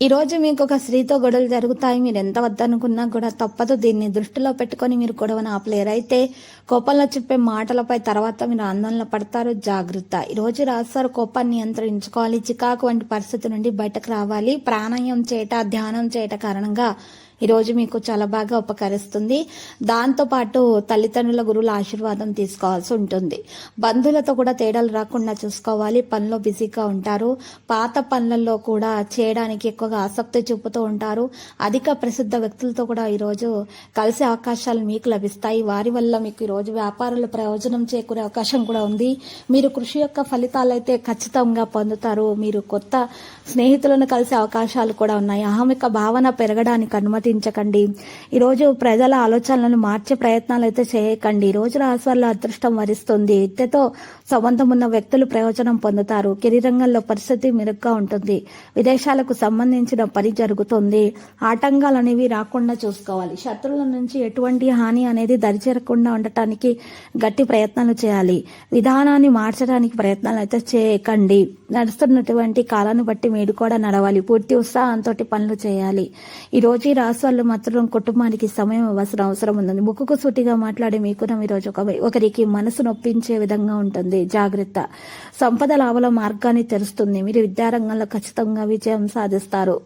ఈరోజు మీకు ఒక స్త్రీతో గొడవలు జరుగుతాయి. మీరు ఎంత వద్దనుకున్నా కూడా తప్పదు. దీన్ని దృష్టిలో పెట్టుకొని మీరు గొడవను ఆపలేరు. అయితే కోపంలో చెప్పే మాటలపై తర్వాత మీరు ఆందోళన పడతారు. జాగ్రత్త. ఈ రోజు రాస్తారు. కోపాన్ని నియంత్రించుకోవాలి. చికాకు వంటి పరిస్థితి నుండి బయటకు రావాలి. ప్రాణాయామం చేయట ధ్యానం చేయట కారణంగా ఈరోజు మీకు చాలా బాగా ఉపకరిస్తుంది. దాంతో పాటు తల్లిదండ్రుల గురువుల ఆశీర్వాదం తీసుకోవాల్సి ఉంటుంది. బంధువులతో కూడా తేడాలు రాకుండా చూసుకోవాలి. పనిలో బిజీగా ఉంటారు. పాత పనులలో కూడా చేయడానికి ఎక్కువగా ఆసక్తి చూపుతూ ఉంటారు. అధిక ప్రసిద్ధ వ్యక్తులతో కూడా ఈరోజు కలిసే అవకాశాలు మీకు లభిస్తాయి. వారి వల్ల మీకు ఈరోజు వ్యాపారాలు ప్రయోజనం చేకూరే అవకాశం కూడా ఉంది. మీరు కృషి యొక్క ఫలితాలు అయితే ఖచ్చితంగా పొందుతారు. మీరు కొత్త స్నేహితులను కలిసే అవకాశాలు కూడా ఉన్నాయి. అహమిక భావన పెరగడానికి అనుమతి చింతించకండి ఈరోజు ప్రజల ఆలోచనలను మార్చే ప్రయత్నాలు అయితే చేయకండి. ఈరోజు రోజు రాశి అదృష్టం వరిస్తుంది. విద్యతో సంబంధం ఉన్న వ్యక్తులు ప్రయోజనం పొందుతారు. కిరీరంగంలో పరిస్థితి మెరుగ్గా ఉంటుంది. విదేశాలకు సంబంధించిన పని జరుగుతుంది. ఆటంకాలు అనేవి రాకుండా చూసుకోవాలి. శత్రువుల నుంచి ఎటువంటి హాని అనేది దరిచేరకుండా ఉండటానికి గట్టి ప్రయత్నాలు చేయాలి. విధానాన్ని మార్చడానికి ప్రయత్నాలు అయితే చేయకండి. నడుస్తున్నటువంటి కాలాన్ని బట్టి మీరు కూడా నడవాలి. పూర్తి ఉత్సాహంతో పనులు చేయాలి. ఈ రోజు ఈ రాశి వాళ్ళు మాత్రం కుటుంబానికి సమయం అవసరం అవసరం ఉంది ముక్కుకు సూటిగా మాట్లాడే మీకు ఈ రోజు ఒక ఒకరికి మనసు నొప్పించే విధంగా ఉంటుంది. జాగ్రత్త. సంపద లాభాల మార్గాన్ని తెరుస్తుంది. మీరు విద్యారంగంలో ఖచ్చితంగా విజయం సాధిస్తారు.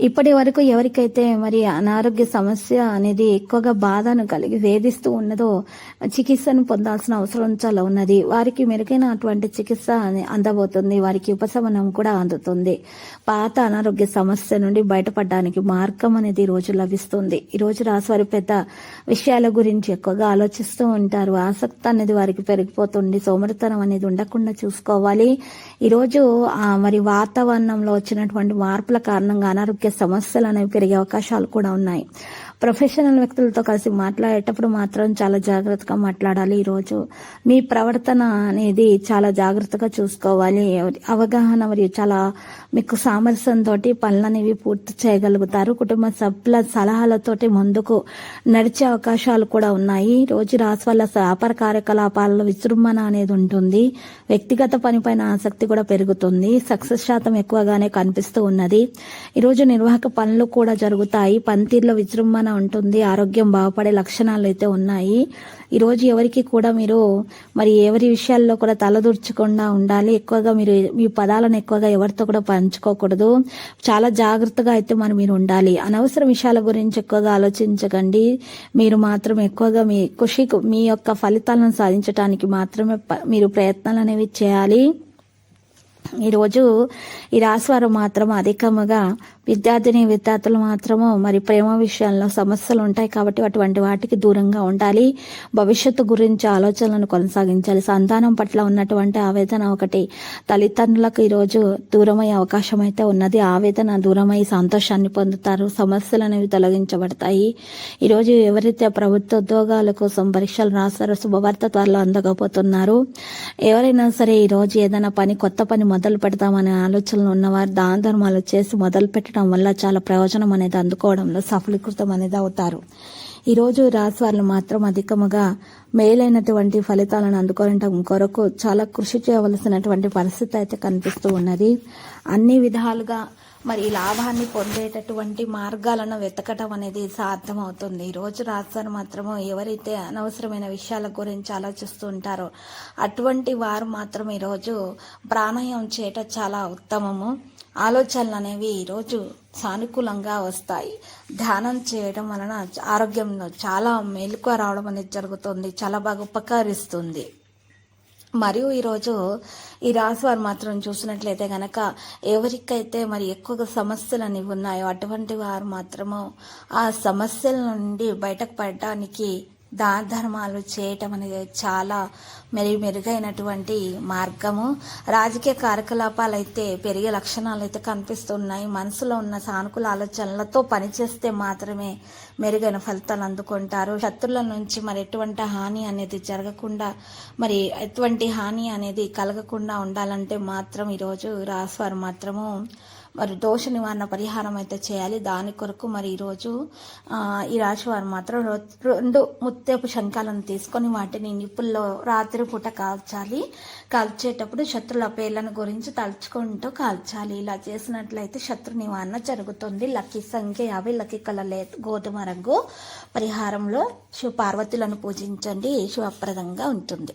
ఇప్పటి వరకు ఎవరికైతే మరి అనారోగ్య సమస్య అనేది ఎక్కువగా బాధను కలిగి వేధిస్తూ ఉన్నదో చికిత్సను పొందాల్సిన అవసరం చాలా ఉన్నది. వారికి మెరుగైనటువంటి చికిత్స అని అందబోతుంది. వారికి ఉపశమనం కూడా అందుతుంది. పాత అనారోగ్య సమస్య నుండి బయటపడడానికి మార్గం అనేది రోజు లభిస్తుంది. ఈ రోజు పెద్ద విషయాల గురించి ఎక్కువగా ఆలోచిస్తూ ఉంటారు. ఆసక్తి అనేది వారికి పెరిగిపోతుంది. సోమరితనం అనేది ఉండకుండా చూసుకోవాలి. ఈరోజు మరి వాతావరణంలో వచ్చినటువంటి మార్పుల కారణంగా అనారోగ్య సమస్యలు అనేవి పెరిగే అవకాశాలు కూడా ఉన్నాయి. ప్రొఫెషనల్ వ్యక్తులతో కలిసి మాట్లాడేటప్పుడు మాత్రం చాలా జాగ్రత్తగా మాట్లాడాలి. ఈరోజు మీ ప్రవర్తన అనేది చాలా జాగ్రత్తగా చూసుకోవాలి. అవగాహన మరియు చాలా మీకు సామరస్యంతో పనులు అనేవి పూర్తి చేయగలుగుతారు. కుటుంబ సభ్యుల సలహాలతోటి ముందుకు నడిచే అవకాశాలు కూడా ఉన్నాయి. రోజు రాసి వల్ల వ్యాపార కార్యకలాపాలలో విజృంభణ అనేది ఉంటుంది. వ్యక్తిగత పనిపైన ఆసక్తి కూడా పెరుగుతుంది. సక్సెస్ శాతం ఎక్కువగానే కనిపిస్తూ ఉన్నది. ఈరోజు నిర్వాహక పనులు కూడా జరుగుతాయి. పనితీరులో విజృంభణ ఉంటుంది. ఆరోగ్యం బాగుపడే లక్షణాలు అయితే ఉన్నాయి ఈరోజు ఎవరికి కూడా మీరు మరి ఎవరి విషయాల్లో కూడా తలదూర్చకుండా ఉండాలి. ఎక్కువగా మీరు మీ పదాలను ఎక్కువగా ఎవరితో కూడా పంచుకోకూడదు. చాలా జాగ్రత్తగా అయితే మనం మీరు ఉండాలి. అనవసర విషయాల గురించి ఎక్కువగా ఆలోచించకండి. మీరు మాత్రం ఎక్కువగా మీ కృషి మీ యొక్క ఫలితాలను సాధించడానికి మాత్రమే ప- మీరు ప్రయత్నాలు అనేవి చేయాలి. ఈరోజు ఈ రాశివారు మాత్రం అధికముగా విద్యార్థిని విద్యార్థులు మాత్రము మరి ప్రేమ విషయాల్లో సమస్యలు ఉంటాయి కాబట్టి అటువంటి వాటికి దూరంగా ఉండాలి. భవిష్యత్తు గురించి ఆలోచనలను కొనసాగించాలి. సంతానం పట్ల ఉన్నటువంటి ఆవేదన ఒకటి తల్లిదండ్రులకు ఈరోజు దూరమయ్యే అవకాశం అయితే ఉన్నది. ఆవేదన దూరమై సంతోషాన్ని పొందుతారు. సమస్యలు అనేవి తొలగించబడతాయి. ఈరోజు ఎవరైతే ప్రభుత్వ ఉద్యోగాల కోసం పరీక్షలు రాస్తారో శుభవార్త త్వరలో అందకపోతున్నారు. ఎవరైనా సరే ఈరోజు ఏదైనా పని కొత్త పని మొదలు పెడతామనే ఆలోచనలు ఉన్నవారు దాన ధర్మాలు చేసి మొదలు పెట్టడం వల్ల చాలా ప్రయోజనం అనేది అందుకోవడంలో సఫలీకృతం అనేది అవుతారు. ఈరోజు రోజు రాశి వాళ్ళు మాత్రం అధికముగా మేలైనటువంటి ఫలితాలను అందుకోవడం కొరకు చాలా కృషి చేయవలసినటువంటి పరిస్థితి అయితే కనిపిస్తూ ఉన్నది. అన్ని విధాలుగా మరి లాభాన్ని పొందేటటువంటి మార్గాలను వెతకటం అనేది సాధ్యమవుతుంది. రోజు రాస్తారు మాత్రము ఎవరైతే అనవసరమైన విషయాల గురించి ఆలోచిస్తూ ఉంటారో అటువంటి వారు మాత్రం ఈరోజు ప్రాణాయామం చేయటం చాలా ఉత్తమము. ఆలోచనలు అనేవి ఈరోజు సానుకూలంగా వస్తాయి. ధ్యానం చేయడం వలన ఆరోగ్యంలో చాలా మెలకువ రావడం అనేది జరుగుతుంది. చాలా బాగా ఉపకరిస్తుంది. మరియు ఈరోజు ఈ రాశి వారు మాత్రం చూసినట్లయితే గనక ఎవరికైతే మరి ఎక్కువగా సమస్యలు అనేవి ఉన్నాయో అటువంటి వారు మాత్రము ఆ సమస్యల నుండి బయటకు పడడానికి దాన ధర్మాలు చేయటం అనేది చాలా మెరుగు మెరుగైనటువంటి మార్గము. రాజకీయ కార్యకలాపాలు అయితే పెరిగే లక్షణాలు అయితే కనిపిస్తున్నాయి. మనసులో ఉన్న సానుకూల ఆలోచనలతో పనిచేస్తే మాత్రమే మెరుగైన ఫలితాలు అందుకుంటారు. శత్రుల నుంచి మరి ఎటువంటి హాని అనేది జరగకుండా మరి ఎటువంటి హాని అనేది కలగకుండా ఉండాలంటే మాత్రం ఈరోజు రాసువారు మాత్రము మరి దోష నివారణ పరిహారం అయితే చేయాలి. దాని కొరకు మరి ఈరోజు ఈ రాశి వారు మాత్రం రెండు ముత్తేపు శంఖాలను తీసుకొని వాటిని నిప్పుల్లో రాత్రి పూట కాల్చాలి. కాల్చేటప్పుడు శత్రుల పేర్లను గురించి తలుచుకుంటూ కాల్చాలి. ఇలా చేసినట్లయితే శత్రు నివారణ జరుగుతుంది. లక్కీ సంఖ్య యాభై లక్కీ కలలే గోధుమ రంగు పరిహారంలో శివ పార్వతులను పూజించండి. శివప్రదంగా ఉంటుంది.